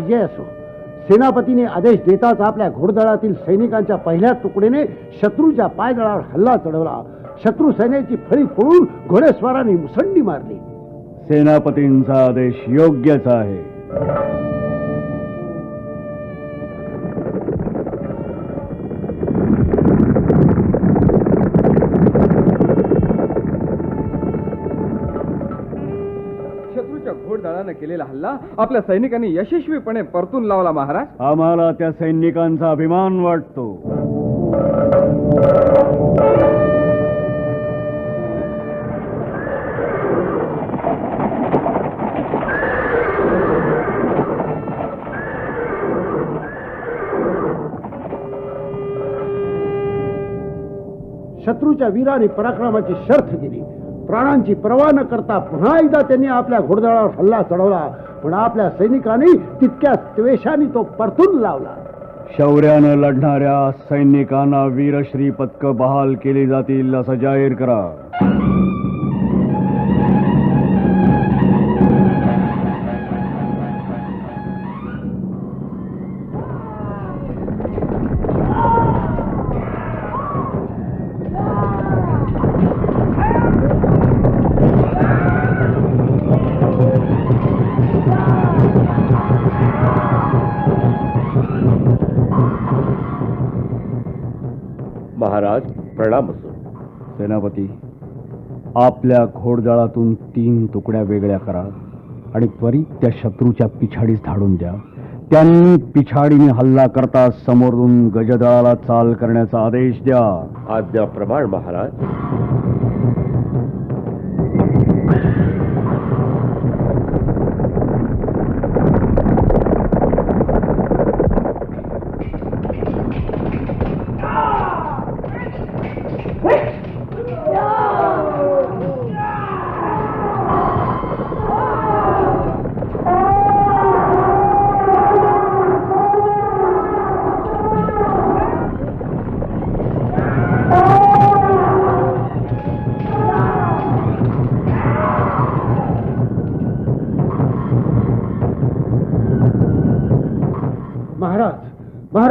विजय असो. सेनापतीने आदेश देताच आपल्या घोडदळातील सैनिकांच्या पहिल्या तुकडीने शत्रूच्या पायदळावर हल्ला चढवला. शत्रू सैन्याची फळी फोडून घोडेस्वाराने मुसंडी मारली. सेनापतींचा आदेश योग्यच आहे. घोडदळानं केलेला हल्ला आपल्या सैनिकांनी यशस्वीपणे परतून लावला महाराज. आम्हाला त्या सैनिकांचा अभिमान वाटतो. शत्रूच्या वीराने पराक्रमाची शर्थ केली. प्राणांची पर्वा न करता पुन्हा एकदा त्यांनी आपल्या घोडदळावर हल्ला चढवला. पण आपल्या सैनिकांनी तितक्या त्वेषाने तो परतून लावला. शौर्यानं लढणाऱ्या सैनिकांना वीरश्री पदक बहाल केली जातील असं जाहीर करा. परिणाम असो सेनापती आपल्या घोडदळातून तीन तुकड्या वेगळ्या करा आणि त्वरित त्या शत्रूच्या पिछाडीस धाडून द्या. त्यांनी पिछाडीने हल्ला करता समोरून गजदळाला चाल करण्याचा आदेश द्या. आज्ञाप्रमाण महाराज.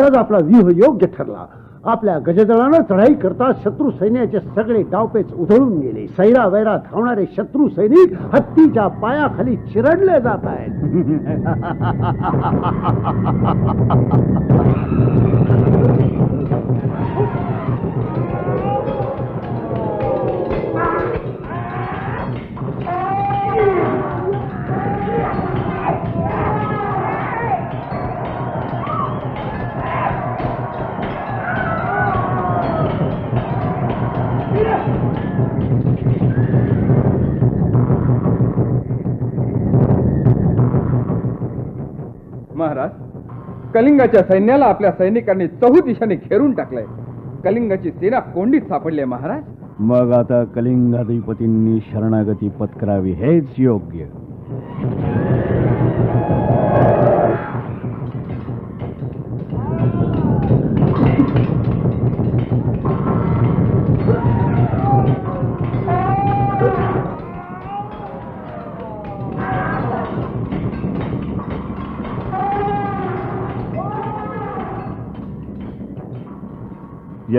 महाराज आपला व्यूह योग्य ठरला. आपल्या गजदळानं चढाई करता शत्रू सैन्याचे सगळे डावपेच उधळून गेले सैरा वैरा धावणारे शत्रू सैनिक हत्तीच्या पायाखाली चिरडले जात आहेत. महाराज कलिंगाच्या सैन्याला आपल्या सैनिकांनी चहू दिशाने घेरून टाकलंय. कलिंगाची सेना कोंडीत सापडली महाराज. मग आता कलिंगाधिपतींनी शरणागती पत्करावी हेच योग्य.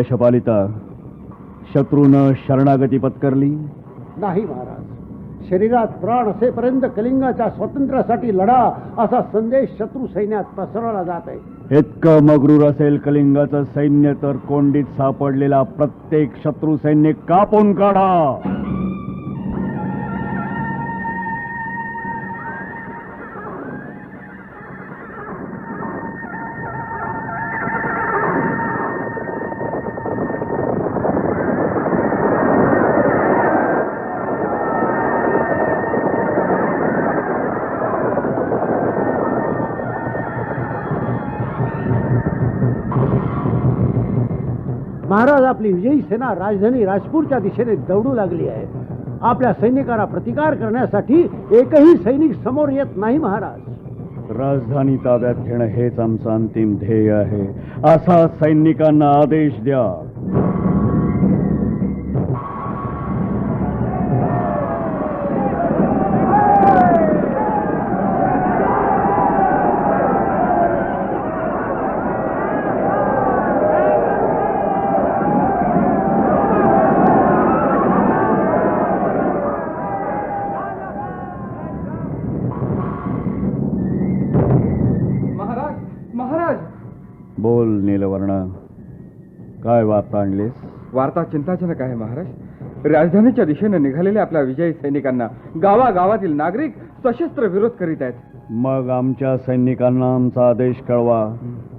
यशपालिता शत्रूनं शरणागती पत्करली? नाही महाराज. शरीरात प्राण असेपर्यंत कलिंगाच्या स्वातंत्र्यासाठी लढा असा संदेश शत्रू सैन्यात पसरवला जात आहे. इतकं मगरूर असेल कलिंगाचं सैन्य तर कोंडीत सापडलेला प्रत्येक शत्रू सैन्य कापून काढा. आपली विजयी सेना राजधानी राजपूरच्या दिशेने दौडू लागली आहे. आपल्या सैनिकांना प्रतिकार करण्यासाठी एकही सैनिक समोर येत नाही महाराज. राजधानी ताब्यात घेणं हेच आमचं अंतिम ध्येय आहे. असा सैनिकांना आदेश द्या. काय वार्ता आणलीस? वार्ता चिंताजनक आहे महाराज. राजधानीच्या दिशेने निघालेल्या आपल्या विजयी सैनिकांना गावागावातील नागरिक सशस्त्र विरोध करीत आहेत. मग आमच्या सैनिकांना आमचा आदेश कळवा.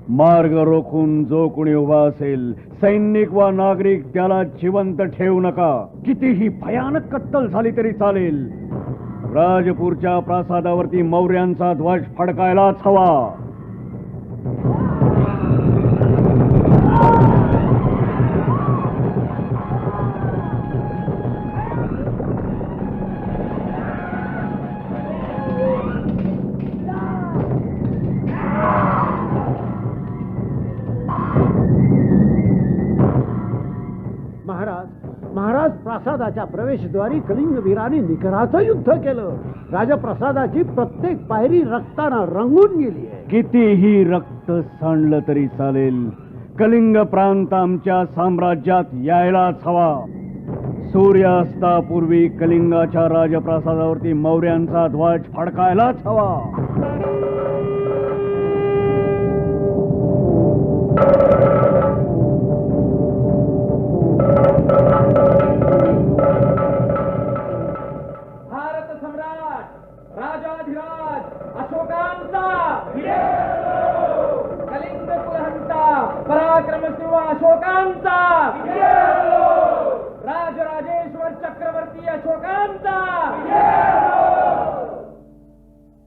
मार्ग रोखून जो कोणी उभा असेल सैनिक व नागरिक त्याला जिवंत ठेवू नका. कितीही भयानक कत्तल झाली तरी चालेल. राजपूरच्या प्रासादावरती मौर्यांचा ध्वज फडकायलाच हवा. प्रासादाच्या प्रवेशद्वारी कलिंग वीराने निकराचं युद्ध केलं. राजप्रसादाची प्रत्येक पायरी रक्तानं रंगून गेली आहे. कितीही रक्त सांडलं तरी चालेल. कलिंग प्रांत आमच्या साम्राज्यात यायलाच हवा. सूर्यास्तापूर्वी कलिंगाच्या राजप्रासादावरती मौर्यांचा ध्वज फडकायलाच हवा. भारत सम्राट राजाधिराज अशोकांचा। कलिंग कुलहंता पराक्रमसिंह अशोकांचा। राजराजेश्वर चक्रवर्ती अशोकांचा।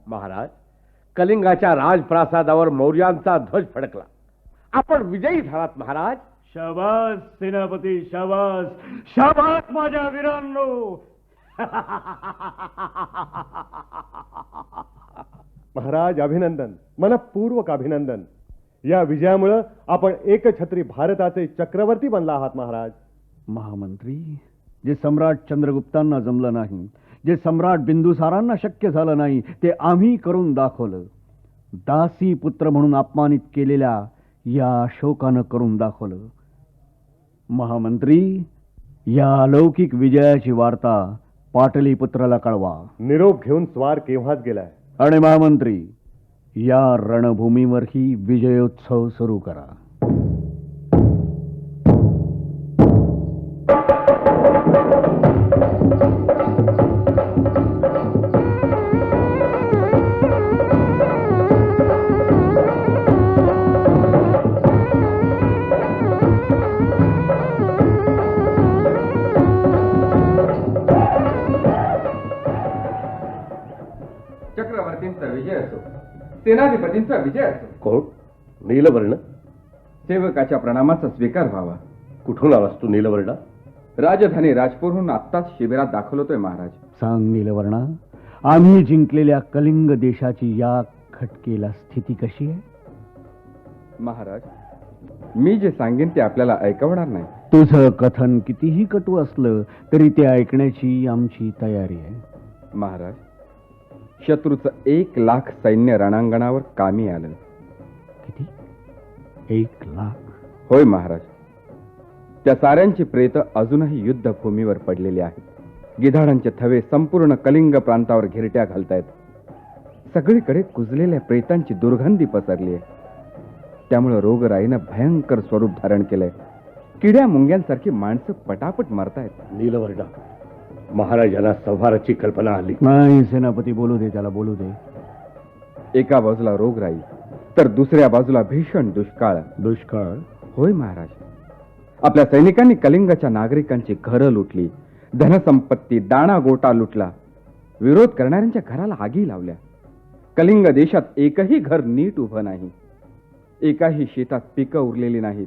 महाराज कलिंगाच्या राजप्रासादावर मौर्यांचा ध्वज फडकला. आपण विजयी झालात महाराज. शाबास सेनापती शाबास. शाबास माझ्या वीरांनो. महाराज अभिनंदन. मनपूर्वक अभिनंदन. या विजयामुळं आपण एकछत्री भारताचे चक्रवर्ती बनला आहात महाराज. महामंत्री जे सम्राट चंद्रगुप्तांना जमलं नाही जे सम्राट बिंदुसारांना शक्य झालं नाही ते आम्ही करून दाखवलं. दासी पुत्र म्हणून अपमानित केलेल्या या अशोकानं करून दाखवलं. महामंत्री या अलौकिक विजयाची वार्ता पाटलीपुत्राला कळवा. निरोप घेऊन स्वार केव्हाच गेलाय? आणि महामंत्री या रणभूमीवरही विजयोत्सव सुरू करा. सेनाधिपतींचा विजय असो. कोण? नीलवर्ण? सेवकाच्या प्रणामाचा स्वीकार व्हावा. कुठून आलास तू नीलवर्ण? राजधानी राजपूरहून आत्ताच शिबिरात दाखल होतोय महाराज. सांग नीलवर्णा आम्ही जिंकलेल्या कलिंग देशाची या खटकेला स्थिती कशी आहे? महाराज मी जे सांगेन ते आपल्याला ऐकवणार नाही. तुझं कथन कितीही कटू असलं तरी ते ऐकण्याची आमची तयारी आहे. महाराज शत्रूचं एक लाख सैन्य रणांगणावर कामी आलं. किती? एक लाख? होय महाराज. त्या साऱ्यांची प्रेत अजूनही युद्धभूमीवर पडलेली आहेत. गिधाडांचे थवे संपूर्ण कलिंग प्रांतावर घिरट्या घालतायत. सगळीकडे कुजलेल्या प्रेतांची दुर्गंधी पसरली आहे. त्यामुळे रोगराईनं भयंकर स्वरूप धारण केलंय. किड्या मुंग्यांसारखी माणसं पटापट मरतायत. नीलवर्ण महाराजांना संहाराची कल्पना आली. नाही सेनापती बोलू दे त्याला बोलू दे. एका बाजूला रोगराई तर दुसऱ्या बाजूला भीषण दुष्काळ. दुष्काळ? होय महाराज. आपल्या सैनिकांनी कलिंगाच्या नागरिकांची घरं लुटली धनसंपत्ती दाणा गोटा लुटला विरोध करणाऱ्यांच्या घराला आगी लावल्या. कलिंग देशात एकही घर नीट उभं नाही. एकाही शेतात पिकं उरलेली नाहीत.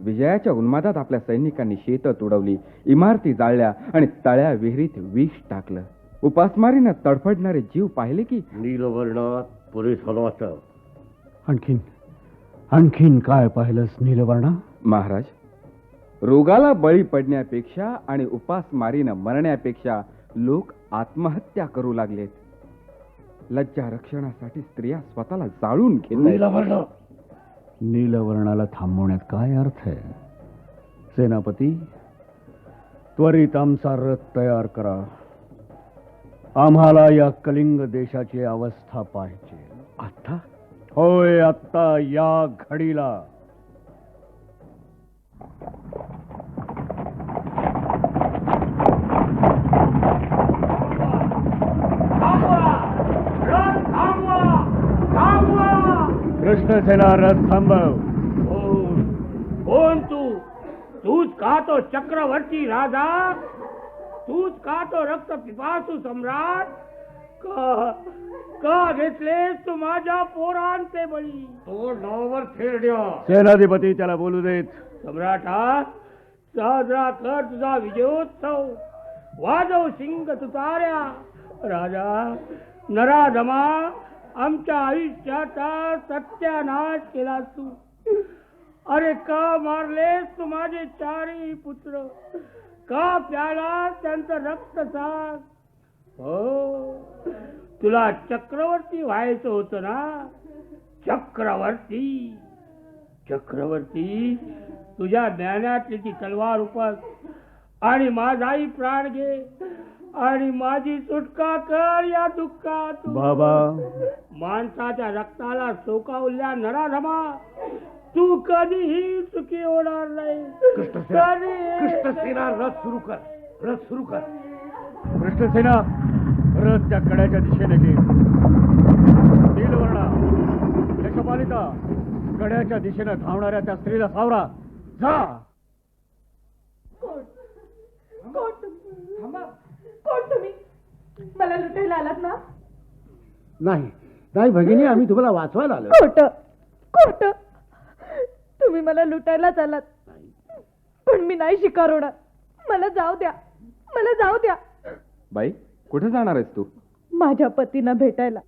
विजयाच्या उन्मादात आपल्या सैनिकांनी शेतं तुडवली इमारती जाळल्या आणि तळ्या विहिरीत विष टाकलं. उपासमारीनं तडफडणारे जीव पाहिले की नीलवर्णात पुरे झालो आता आणखीन आणखीन काय पाहिलंस नीलवर्णा? महाराज रोगाला बळी पडण्यापेक्षा आणि उपासमारीनं मरण्यापेक्षा लोक आत्महत्या करू लागलेत. लज्जा रक्षणासाठी स्त्रिया स्वतःला जाळून घेत नीलवर्ण नीलवर्णाला थांबवण्यात काय अर्थ आहे? सेनापती त्वरित आमचा रथ तयार करा. आम्हाला या कलिंग देशाची अवस्था पाहिजे आता होय आत्ता या घडीला. कृष्णसेना रथ थांबव. कोण? कोण तू? तूच का तो चक्रवर्ती राजा? तूच का तो रक्त पिपासू सम्राट? का का घेतलेस तू माझ्या पोरांचे बळी? तो नावावर सेनाधिपती त्याला बोलू देत. सम्राटा साजरा कर तुझा विजयोत्सव. वाजव सिंग तुतार्या राजा नराधमा आमच्या आयुष्याचा सत्यानाश केला तू अरे का मारलेस तू माझे चारही पुत्र? का प्याला त्यांचं रक्त साग हो तुला चक्रवर्ती व्हायचं होतं ना? चक्रवर्ती चक्रवर्ती तुझ्या ज्ञानातली ती तलवार उपस. आणि माझाही प्राण घे. आणि माझी सुटका कर या दुःखात बाबा. माणसाच्या रक्ताला सोकावल्या नराधमा तू कधीही सुखी होणार नाही. कधी? कृष्णसेना रथ सुरू कर रथ सुरू कर. कृष्णसेना रथ त्या कड्याच्या दिशेने घे. नीलवर्णा यशपालिका कड्याच्या दिशेने धावणाऱ्या त्या स्त्रीला सावरा. जा. तुम्ही मला लुटायला आलात ना? नाही. नाही भगिनी आम्ही तुम्हाला वाचवायला आलो खोट खोट. तुम्ही मला लुटायलाच आलात. पण मी नाही शिकार होणार. मला जाऊ द्या. मला जाऊ द्या. बाई कुठे जाणार आहेस तू? माझ्या पतींना भेटायला.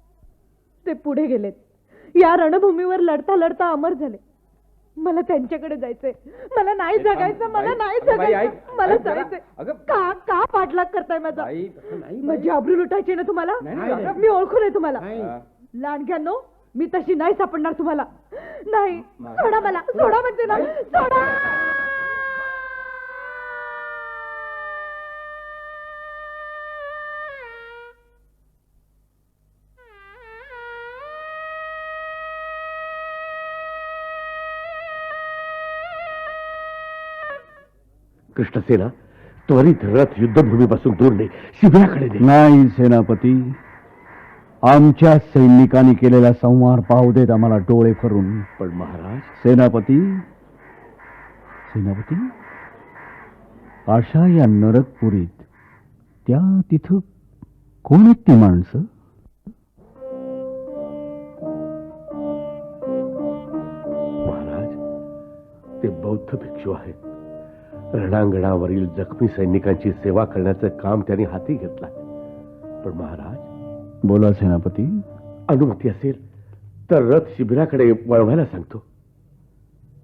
ते पुढे गेलेत. या रणभूमीवर लढता लढता अमर झाले. मला त्यांच्याकडे जायचंय. मला नाही जगायचं मला बाई, नाही अगं बाई, जगायचं मला ऐक जरा. जायचंय. अगं. का का पाठलाग करताय माझा? बाई माझी आबरू लुटायची ना तुम्हाला? नाही, नाही, अगं. मी ओळखून आहे तुम्हाला. नाही. लांडग्यांनो मी तशी नाही सापडणार तुम्हाला. नाही मा- सोडा मला सोडा म्हणते ना सोडा! कृष्णसेना त्वरित रथ युद्धभूमीपासून दूर ने शिबिराकडे दे नाही सेनापती. आमच्या सैनिकांनी केलेला संहार पाहू देत आम्हाला डोळे करून. पण महाराज? सेनापती. सेनापती? अशा या नरकपुरीत. त्या तिथं कोण आहेत ती माणसं? महाराज ते बौद्ध भिक्षू आहेत. रणांगणावरील जखमी सैनिकांची सेवा करण्याचं काम त्यांनी हाती घेतलं. पण महाराज बोला सेनापती. अनुमती असेल तर रथ शिबिराकडे वळवायला सांगतो.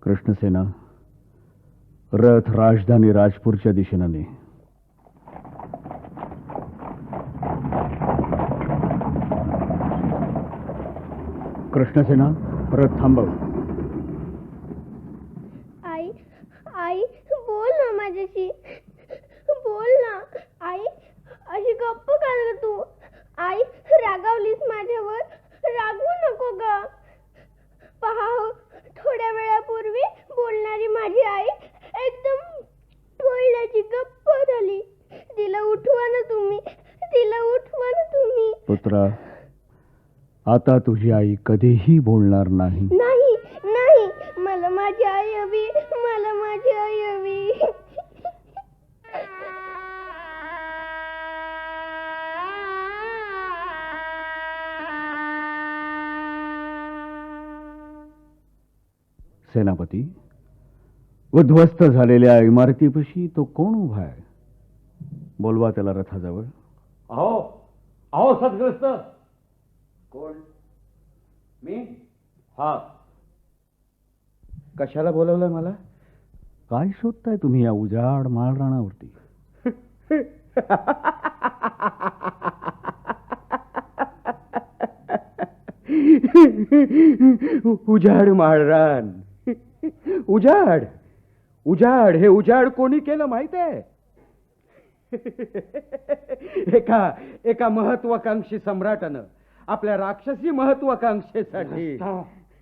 कृष्णसेना रथ राजधानी राजपूरच्या दिशेनं ने. कृष्णसेना रथ थांबव. आई आई माझ्याशी बोल ना. आई अशी गप्प का ग तू? आई रागावलीस माझ्यावर? रागवू नको ग. पहा हो, थोड्या वेळापूर्वी बोलणारी माझी आई एकदम टोळल्याची गप्प झाली. तिला उठवा ना तुम्ही. तिला उठवा ना तुम्ही. पुत्रा आता तुझी आई कधीही बोलणार नाही. सेनापती उद्ध्वस्त झालेल्या इमारतीपाशी तो कोण उभा आहे? बोलवा त्याला रथाजवळ. अहो अहो सदग्रस्त. कोण? मी? हा. कशाला बोलवलंय मला? काय शोधताय तुम्ही या उजाड माळ राणावरती उजाड माळरान. उजाड. उजाड हे उजाड कोणी केलं माहीत आहे? एका एका महत्वाकांक्षी सम्राटानं आपल्या राक्षसी महत्वाकांक्षेसाठी.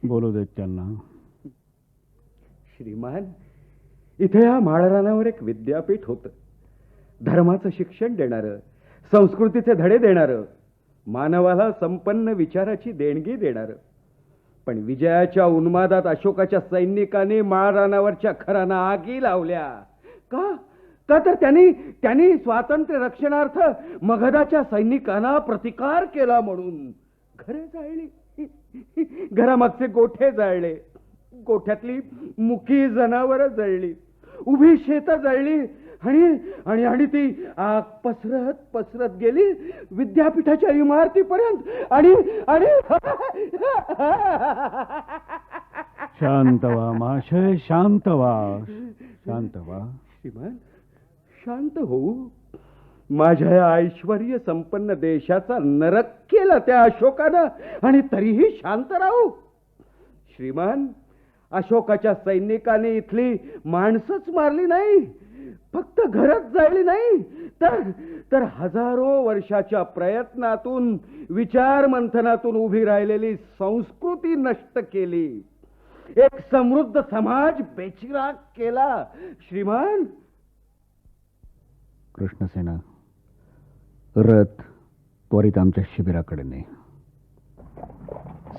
बोलू देत त्यांना. श्रीमान इथे या माळरानावर एक विद्यापीठ होतं. धर्माचं शिक्षण देणारं संस्कृतीचे धडे देणारं मानवाला संपन्न विचाराची देणगी देणारं. पण विजयाच्या उन्मादात अशोकाच्या सैनिकांनी माळरानावरच्या खरांना आगी लावल्या. का? का तर त्यांनी त्यांनी स्वातंत्र्य रक्षणार्थ मगधाच्या सैनिकांना प्रतिकार केला म्हणून. घरे जाळली. घरामागचे गोठे जाळले. गोठ्यातली मुकी जनावर जळली. उभी शेत जळली. आणि आणि आणि ती आग पसरत पसरत गेली विद्यापीठाच्या इमारतीपर्यंत. आणि आणि शांत व्हा महाशय शांत व्हा. शांत व्हा. श्रीमान शांत होऊ. माझ्या या ऐश्वर्य संपन्न देशाचा नरक केला त्या अशोकानं आणि तरीही शांत राहू. श्रीमान अशोकाच्या सैनिकांनी इथली माणसंच मारली नाही. फक्त घरच जाळली नाही तर तर हजारो वर्षाच्या प्रयत्नातून विचार मंथनातून उभी राहिलेली संस्कृती नष्ट केली. एक समृद्ध समाज बेचिराग केला. श्रीमान कृष्णसेना रथ त्वरित आमच्या शिबिराकडे ने.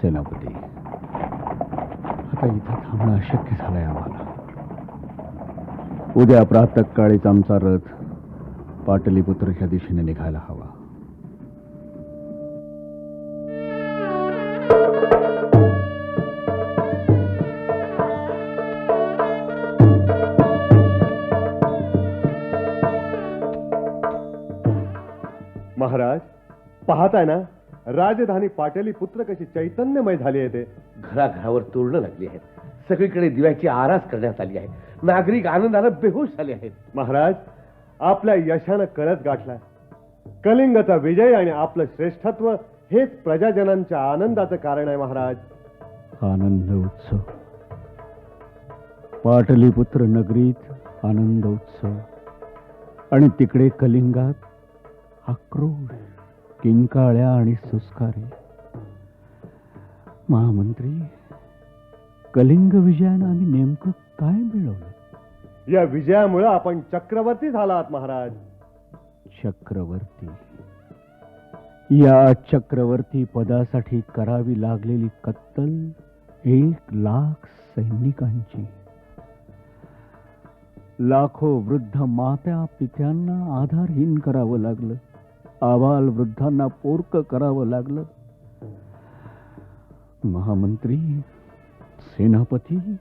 सेनापती आता इथं थांबणं अशक्य झालंय आम्हाला. उद्या प्रातकाळीच आमचा रथ पाटलीपुत्रच्या दिशेने निघायला हवा. महाराज पाहताय ना? राजधानी पाटेली पुत्र कशी चैतन्यमय झाली आहे ते. घराघरावर तोरणं लागली आहेत. सगळीकडे दिव्याची आरास करण्यात आली आहे. नागरिक आनंदानं बेहोश झाले आहेत. महाराज आपल्या यशानं कळत गाठलाय कलिंगचा विजय आणि आपलं श्रेष्ठत्व हेच प्रजाजनांच्या आनंदाचं कारण आहे महाराज. आनंद उत्सव. पाटलीपुत्र नगरीत आनंद उत्सव. आणि तिकडे कलिंगात आक्रोश किंकाळ्या आणि सुस्कारे. महामंत्री कलिंग विजयानं आम्ही नेमकं काय मिळवलं? या विजयामुळे आपण चक्रवर्ती झाला आहात महाराज. चक्रवर्ती? या चक्रवर्ती पदासाठी करावी लागलेली कत्तल एक लाख सैनिकांची. लाखो वृद्ध मात्या पित्यांना आधारहीन करावं लागलं. आबाल वृद्धांना पोरक करावं लागलं. महामंत्री सेनापती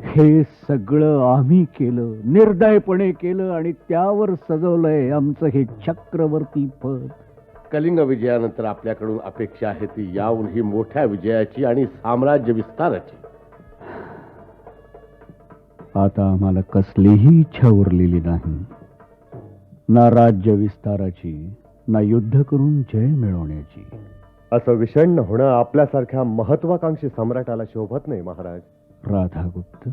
हे सगळं आम्ही केलं निर्दयपणे केलं आणि त्यावर सजवलंय आमचं हे चक्रवर्ती पद. कलिंग विजयानंतर आपल्याकडून अपेक्षा आहे ती याहून ही मोठ्या विजयाची आणि साम्राज्य विस्ताराची. आता आम्हाला कसलीही इच्छा उरलेली नाही. ना राज्य विस्ताराची ना युद्ध करून जय मिळवण्याची. असं विषण्ण होणं आपल्यासारख्या महत्वाकांक्षी सम्राटाला शोभत नाही महाराज. राधागुप्त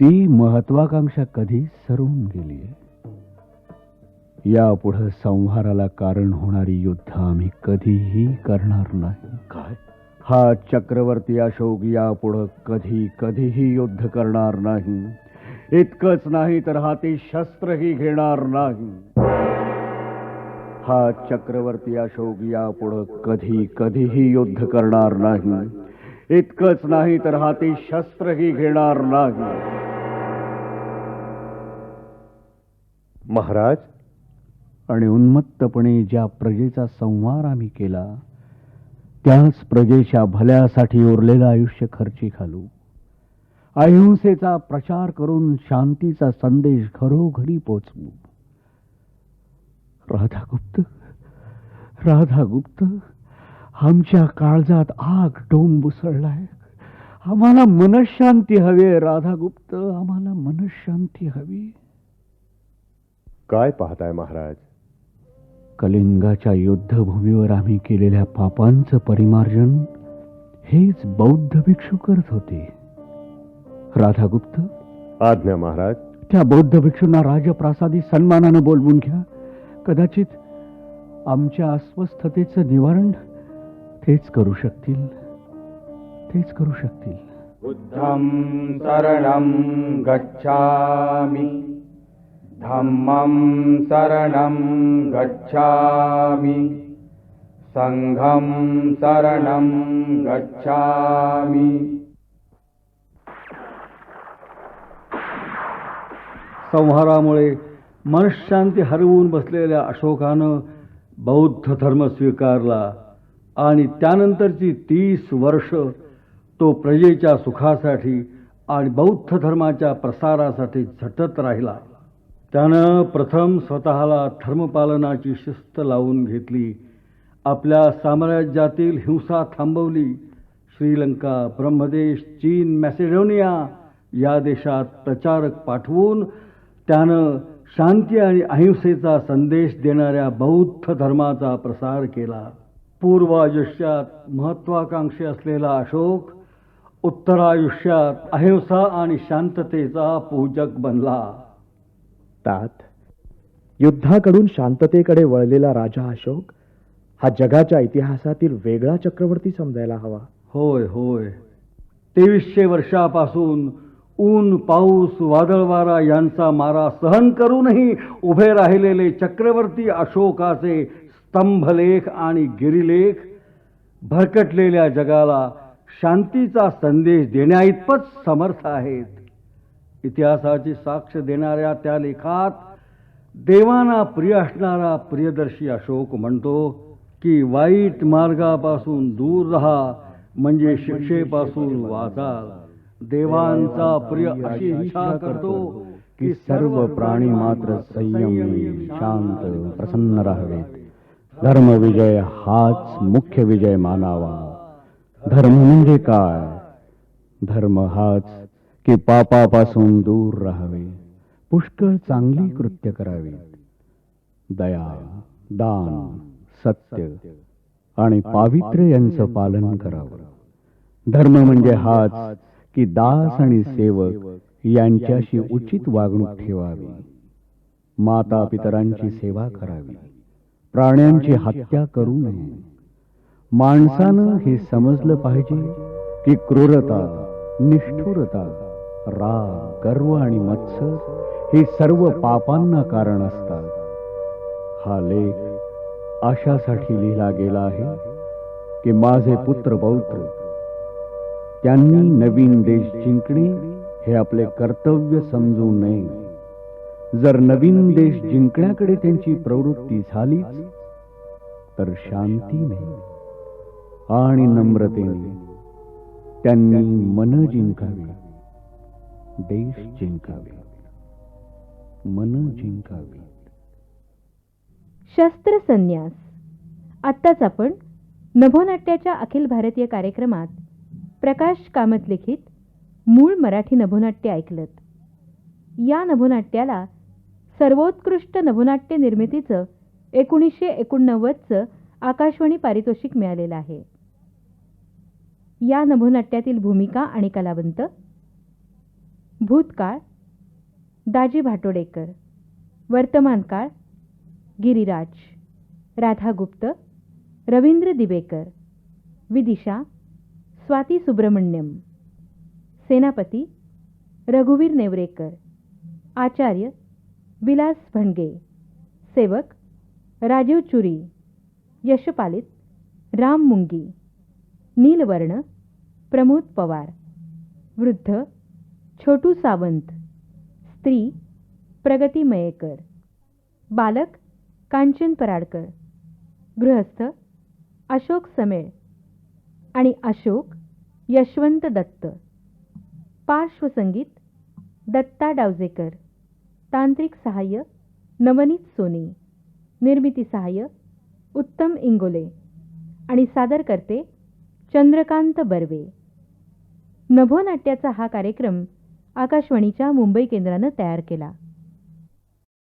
ती महत्वाकांक्षा कधी सरून गेली यापुढं संहाराला कारण होणारी युद्ध आम्ही कधीही करणार नाही. काय? हा चक्रवर्ती अशोक यापुढं कधी कधीही युद्ध करणार नाही. इतकंच नाही तर हाती शस्त्रही घेणार नाही. हा चक्रवर्ती अशोक यापुढं कधी कधीही युद्ध करणार नाही. इतकंच नाही तर हाती शस्त्रही घेणार नाही. महाराज? आणि उन्मत्तपणे ज्या प्रजेचा संहार आम्ही केला त्याच प्रजेच्या भल्यासाठी उरलेलं आयुष्य खर्ची घालू अहिंसेचा प्रचार करून शांतीचा संदेश घरोघरी पोचवू. राधागुप्त राधागुप्त आमच्या काळजात आग डोंब बुसळलाय आम्हाला मनशांती हवी आहे, राधागुप्त. आम्हाला मनशांती हवी. काय पाहताय महाराज? कलिंगाच्या युद्धभूमीवर आम्ही केलेल्या पापांचं परिमार्जन हेच बौद्ध भिक्षू करत होते. राधागुप्त? आज्ञा महाराज. त्या बौद्ध भिक्षूंना राजप्रासादी सन्मानानं बोलवून घ्या. कदाचित आमच्या अस्वस्थतेचं निवारण तेच करू शकतील. तेच करू शकतील. बुद्धं शरणं गच्छामि. धम्मं शरणं गच्छामि. संघम शरणं गच्छामि. संहारामुळे मनशांती हरवून बसलेल्या अशोकानं बौद्ध धर्म स्वीकारला आणि त्यानंतरची तीस वर्ष तो प्रजेच्या सुखासाठी आणि बौद्ध धर्माच्या प्रसारासाठी झटत राहिला. त्यानं प्रथम स्वतःला धर्मपालनाची शिस्त लावून घेतली. आपल्या साम्राज्यातील हिंसा थांबवली. श्रीलंका ब्रह्मदेश चीन मॅसेडोनिया या देशात प्रचारक पाठवून त्यानं शांती आणि अहिंसेचा संदेश देणाऱ्या बौद्ध धर्माचा प्रसार केला. पूर्वायुष्यात महत्वाकांक्षी असलेला अशोक उत्तरायुष्यात अहिंसा आणि शांततेचा पूजक बनला. तात युद्धाकडून शांततेकडे वळलेला राजा अशोक हा जगाच्या इतिहासातील वेगळा चक्रवर्ती समजायला हवा. होय होय. तेवीसशे वर्षापासून ऊन पाऊस वादळवारा यांचा मारा सहन करूनही उभे राहिलेले चक्रवर्ती अशोकाचे स्तंभलेख आणि गिरिलेख भरकटलेल्या जगाला शांतीचा संदेश देण्याइतपत समर्थ आहेत. इतिहासाची साक्ष देणाऱ्या त्या लेखात देवांना प्रिय असणारा प्रियदर्शी अशोक म्हणतो की वाईट मार्गापासून दूर राहा म्हणजे शिक्षेपासून वाचाल. देवांचा प्रिय अशी इच्छा करतो की सर्व प्राणी मात्र संयमी शांत प्रसन्न राहावेत धर्मविजय हाच मुख्य विजय मानावा. धर्म म्हणजे काय? धर्म हाच की पापापासून दूर राहावे. पुष्कळ चांगली कृत्य करावी. दया दान सत्य आणि पावित्र्य यांचं पालन करावं. धर्म म्हणजे हाच की दास आणि सेवक यांच्याशी उचित वागणूक ठेवावी. माता पितरांची सेवा करावी. प्राण्यांची हत्या करू नये. माणसानं हे समजलं पाहिजे की क्रूरता निष्ठुरता राग गर्व आणि मत्सर हे सर्व पापांना कारण असतात. हा लेख अशासाठी लिहिला गेला आहे की माझे पुत्र बौद्ध त्यांनी नवीन देश जिंकणे हे आपले कर्तव्य समजू नये. जर नवीन देश जिंकण्याकडे त्यांची प्रवृत्ती झालीच तर शांतीने आणि नम्रतेने त्यांनी मन जिंकावे. देश जिंकावे. मन जिंकावे. शस्त्रसन्यास आत्ताच आपण नभोनाट्याच्या अखिल भारतीय कार्यक्रमात प्रकाश कामत लिखित मूळ मराठी नभोनाट्य ऐकलत. या नभोनाट्याला सर्वोत्कृष्ट नभोनाट्य निर्मितीचं एकोणीसशे एकोणनव्वदचं आकाशवाणी पारितोषिक मिळालेलं आहे. या नभोनाट्यातील भूमिका आणि कलावंत भूतकाळ दाजी भाटोडेकर वर्तमान काळ गिरिराज राधा गुप्त रवींद्र दिबेकर विदिशा स्वाती सुब्रमण्यम. सेनापती रघुवीर नेवरेकर. आचार्य विलास भणगे. सेवक राजीव चुरी. यशपालित राम मुंगी. नीलवर्ण प्रमोद पवार. वृद्ध छोटू सावंत. स्त्री प्रगती मयेकर. बालक कांचन पराडकर. गृहस्थ अशोक समेळ आणि अशोक यशवंत दत्त. पार्श्वसंगीत दत्ता डावजेकर. तांत्रिक सहाय्य नवनीत सोने. निर्मिती सहाय्य उत्तम इंगोले. आणि सादर करते चंद्रकांत बर्वे. नभोनाट्याचा हा कार्यक्रम आकाशवाणीच्या मुंबई केंद्रानं तयार केला.